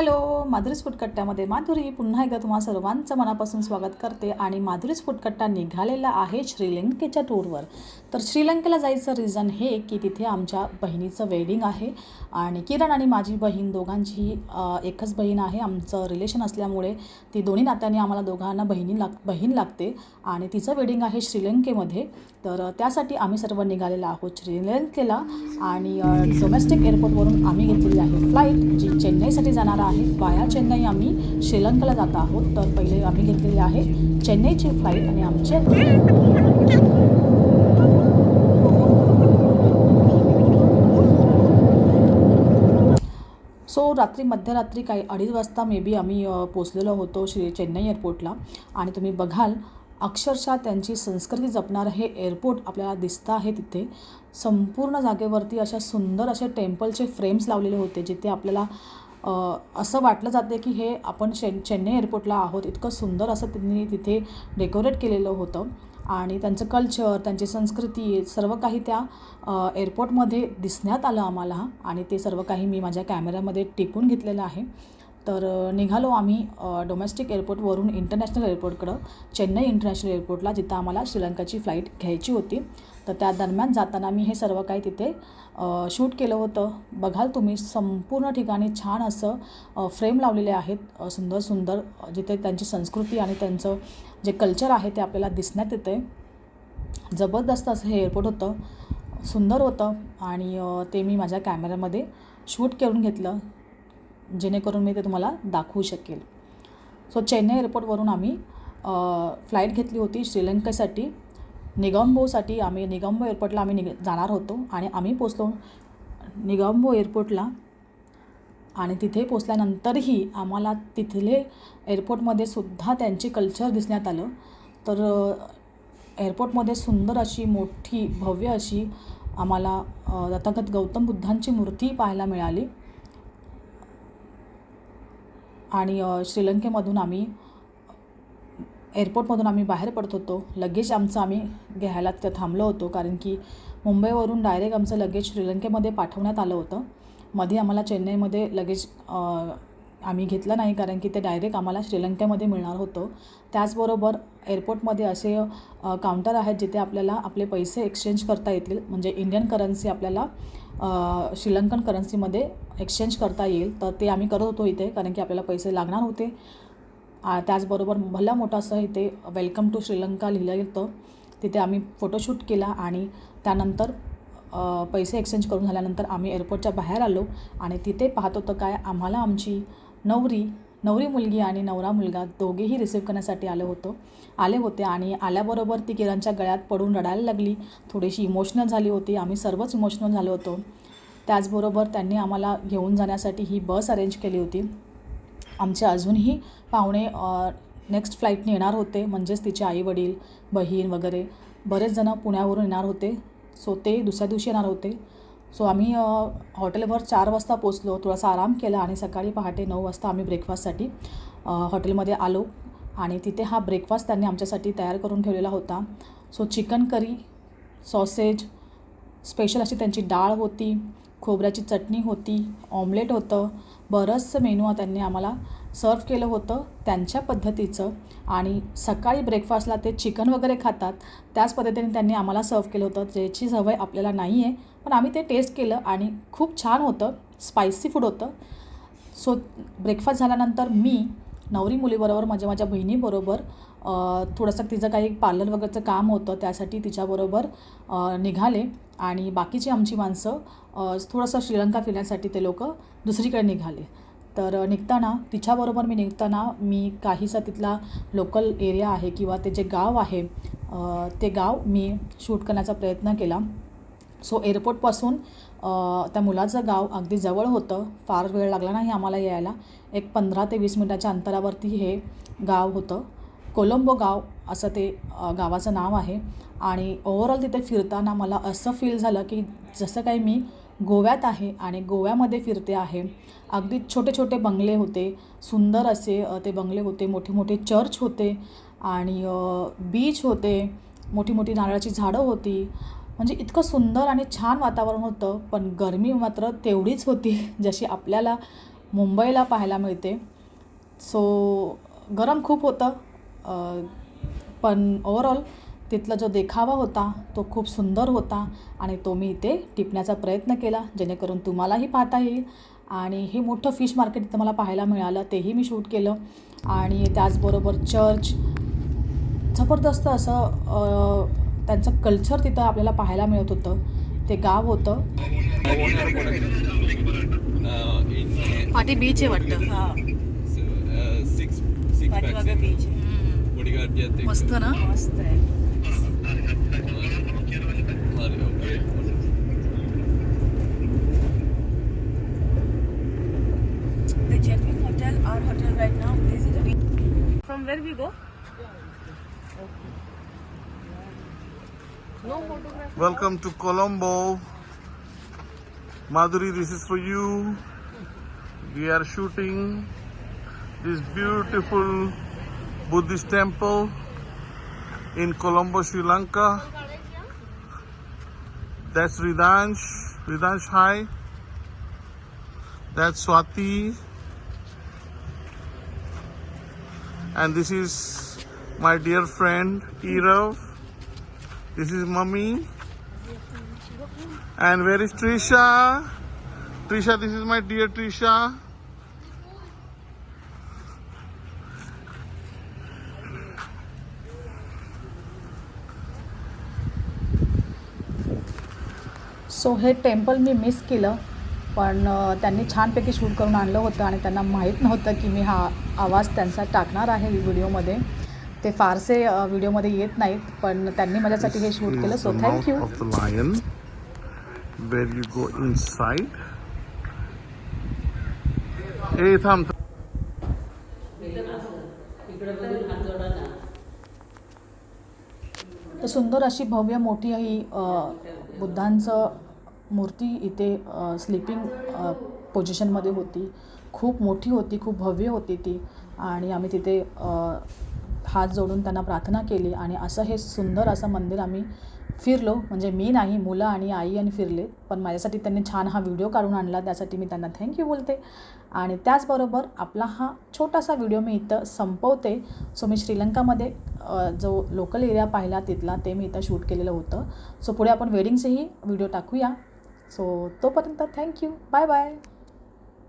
Hello माधुरीस फुटकट्ट्यामध्ये Madhuri. पुन्हा एकदा तुम्हा सर्वांचं मनापासून स्वागत करते आणि माधुरीस फुटकट्टा निघालेला आहे श्रीलंकेच्या टूरवर तर श्रीलंकेला जायचं रिझन हे की तिथे आमच्या बहिणीचं वेडिंग आहे आणि किरण आणि माझी बहीण दोघांची एकच बहीण आहे. आमचं रिलेशन असल्यामुळे ती दोन्ही नात्याने आम्हाला दोघांना बहिणी लाग बहीण लागते आणि तिचं वेडिंग आहे श्रीलंकेमध्ये. तर त्यासाठी आम्ही सर्व निघालेलो आहोत श्रीलंकेला आणि डोमेस्टिक एअरपोर्टवरून आम्ही घेतलेली आहे फ्लाईट जी चेन्नईसाठी जाणार आहे वाया चेन्नई आम्ही श्रीलंकाला जात आहोत. तर पहिले आम्ही घेतलेली आहे चेन्नईची फ्लाईट आणि आमचे सो रात्री मध्यरात्री काही अडीच वाजता मे बी आम्ही पोचलेलो होतो श्री चेन्नई एअरपोर्टला आणि तुम्ही बघाल अक्षरशः त्यांची संस्कृती जपणारं हे एअरपोर्ट आपल्याला दिसतं आहे तिथे. संपूर्ण जागेवरती अशा सुंदर असे टेम्पलचे फ्रेम्स लावलेले होते जिथे आपल्याला असं वाटलं जाते की हे आपण चेन चेन्नई एअरपोर्टला आहोत. इतकं सुंदर असं त्यांनी तिथे डेकोरेट केलेलं होतं. आणि त्यांचं कल्चर त्यांची संस्कृती सर्व काही त्या एअरपोर्टमध्ये दिसण्यात आलं आम्हाला. आणि ते सर्व काही मी माझ्या कॅमेऱ्यामध्ये टिपून घेतलेलं आहे. तर निघालो आम्ही डोमेस्टिक एअरपोर्टवरून इंटरनॅशनल एअरपोर्टकडं चेन्नई इंटरनॅशनल एअरपोर्टला जिथं आम्हाला श्रीलंकाची फ्लाईट घ्यायची होती. तर त्या दरम्यान जाताना मी हे सर्व काही तिथे शूट केलं होतं. बघाल तुम्ही संपूर्ण ठिकाणी छान असं फ्रेम लावलेले आहेत सुंदर सुंदर जिथे त्यांची संस्कृती आणि त्यांचं जे कल्चर आहे ते आपल्याला दिसण्यात येते जबरदस्त असं हे एअरपोर्ट होतं सुंदर होतं आणि ते मी माझ्या कॅमेऱ्यामध्ये शूट करून घेतलं जेणेकरून मी ते तुम्हाला दाखवू शकेल. सो चेन्नई एअरपोर्टवरून आम्ही फ्लाईट घेतली होती श्रीलंकेसाठी. निगम्बोसाठी आम्ही निगम्बो एअरपोर्टला आम्ही निग जाणार होतो आणि आम्ही पोचलो. निगम्बो एअरपोर्टला आणि तिथे पोचल्यानंतरही आम्हाला तिथले एअरपोर्टमध्ये सुद्धा त्यांचे कल्चर दिसण्यात आलं. तर एअरपोर्टमध्ये सुंदर अशी मोठी भव्य अशी आम्हाला अ, तथागत गौतम बुद्धांची मूर्ती पाहायला मिळाली. आणि श्रीलंकेमधून आम्ही एअरपोर्टमधून आम्ही बाहेर पडत होतो. लगेज आमचं आम्ही घ्यायला तिथं थांबलो होतो कारण की मुंबईवरून डायरेक्ट आमचं लगेज श्रीलंकेमध्ये पाठवण्यात आलं होतं. मध्ये आम्हाला चेन्नईमध्ये लगेज आम्ही घेतलं नाही कारण की ते डायरेक्ट आम्हाला श्रीलंकेमध्ये मिळणार होतं. त्याचबरोबर एअरपोर्टमध्ये असे काउंटर आहेत जिथे आपल्याला आपले पैसे एक्सचेंज करता येतील म्हणजे इंडियन करन्सी आपल्याला श्रीलंकन करन्सीमध्ये एक्सचेंज करता येईल. तर ते आम्ही करत होतो इथे कारण की आपल्याला पैसे लागणार होते. त्याचबरोबर भला मोठं असं इथे वेलकम टू श्रीलंका लिहिलं होतं. तिथे आम्ही फोटोशूट केला आणि त्यानंतर पैसे एक्सचेंज करून झाल्यानंतर आम्ही एअरपोर्टच्या बाहेर आलो आणि तिथे पाहत होतं काय आम्हाला आमची नवरी नवरी मुलगी आणि नवरा मुलगा दोघेही रिसीव्ह करण्यासाठी आलं होतं. आले होते आणि आल्याबरोबर ती किरणच्या गळ्यात पडून रडायला लागली. थोडीशी इमोशनल झाली होती. आम्ही सर्वच इमोशनल झालो होतो. त्याचबरोबर त्यांनी आम्हाला घेऊन जाण्यासाठी ही बस अरेंज केली होती. आमचे अजूनही पाहुणे नेक्स्ट फ्लाईटने येणार होते. म्हणजेच तिचे आईवडील बहीण वगैरे बरेच जणं पुण्यावरून येणार होते. सो ते दुसऱ्या दिवशी येणार होते. सो आम्ही हॉटेलवर चार वाजता पोचलो थोडासा आराम केला आणि सकाळी पहाटे नऊ वाजता आम्ही ब्रेकफास्टसाठी हॉटेलमध्ये आलो. आणि तिथे हा ब्रेकफास्ट त्यांनी आमच्यासाठी तयार करून ठेवलेला होता. So chicken curry sausage special अशी त्यांची डाळ होती. खोबऱ्याची चटणी होती ऑमलेट होतं बरंचसं मेनू त्यांनी आम्हाला सर्व केलं होतं त्यांच्या पद्धतीचं. आणि सकाळी ब्रेकफास्टला ते चिकन वगैरे खातात त्याच पद्धतीने त्यांनी आम्हाला सर्व केलं होतं ज्याची सवय आपल्याला नाही आहे पण आम्ही ते टेस्ट केलं आणि खूप छान होतं स्पायसी फूड होतं. सो ब्रेकफास्ट झाल्यानंतर मी नवरी मुलीबरोबर माझ्या माझ्या बहिणीबरोबर थोडंसं तिचं काही पार्लर वगैरेचं काम होतं त्यासाठी तिच्याबरोबर निघाले. आणि बाकीची आमची माणसं थोडंसं श्रीलंका फिरण्यासाठी ते लोक दुसरीकडे निघाले. तर निघताना तिच्याबरोबर मी निघताना मी काहीसा तिथला लोकल एरिया आहे किंवा ते जे गाव आहे ते गाव मी शूट करण्याचा प्रयत्न केला. सो एअरपोर्टपासून त्या मुलाचं गाव अगदी जवळ होतं. फार वेळ लागला नाही आम्हाला यायला. एक पंधरा ते वीस मिनटाच्या अंतरावरती हे गाव होतं. कोलंबो गाव असं ते गावाचं नाव आहे. आणि ओवरऑल तिथे फिरताना मला असं फील झालं की जसं काही मी गोव्यात आहे आणि गोव्यामध्ये फिरते आहे अगदी छोटे छोटे बंगले होते सुंदर असे ते बंगले होते मोठे मोठे चर्च होते आणि बीच होते मोठी मोठी नारळाची झाडं होती. म्हणजे इतकं सुंदर आणि छान वातावरण होतं पण गरमी मात्र तेवढीच होती जशी आपल्याला मुंबईला पाहायला मिळते. सो गरम खूप होतं. पण ओव्हरऑल तिथला जो देखावा होता तो खूप सुंदर होता आणि तो मी इथे टिपण्याचा प्रयत्न केला जेणेकरून तुम्हालाही पाहता येईल. आणि हे मोठं फिश मार्केट इथं मला पाहायला मिळालं तेही मी शूट केलं. आणि त्याचबरोबर चर्च जबरदस्त असं अ, त्यांचं कल्चर तिथं आपल्याला पाहायला मिळत होतं. ते गाव होतं. पाठी बीच आहे वाटतं. बीच मस्त ना मस्त आहे Sorry, okay. The Jetwing Hotel, our hotel right now, this is the beach. From where we go? No photograph. Welcome to Colombo. Madhuri, this is for you. We are shooting this beautiful Buddhist temple in Colombo, Sri Lanka. That's Ridansh, Ridansh High. That's Swati. And this is my dear friend Irav. This is mommy. And where is Trisha? Trisha, this is my dear Trisha. So हे temple मी miss केलं. पण त्यांनी छानपैकी shoot करून आणलं होतं आणि त्यांना माहीत नव्हतं की मी हा आवाज त्यांचा टाकणार आहे व्हिडिओमध्ये. ते फारसे व्हिडिओमध्ये येत नाहीत पण त्यांनी माझ्यासाठी हे शूट केलं. So thank you lion. Where you go inside. Hey, थांब. तर सुंदर अशी भव्य मोठी ही बुद्धांचं मूर्ती इथे स्लिपिंग पोझिशनमध्ये होती. खूप मोठी होती खूप भव्य होती ती. आणि आम्ही तिथे हात जोडून त्यांना प्रार्थना केली. आणि असं हे सुंदर असं मंदिर आम्ही फिरलो. म्हणजे मी नाही मुलं आणि आई आणि फिरले. पण माझ्यासाठी त्यांनी छान हा व्हिडिओ काढून आणला. त्यासाठी मी त्यांना थँक्यू बोलते. आणि त्याचबरोबर आपला हा छोटासा व्हिडिओ मी इथं संपवते. सो मी श्रीलंकामध्ये जो लोकल एरिया पाहिला तिथला ते मी इथं शूट केलेलं होतं. सो पुढे आपण वेडिंगचेही व्हिडिओ टाकूया. सो तोपर्यंत थँक्यू बाय बाय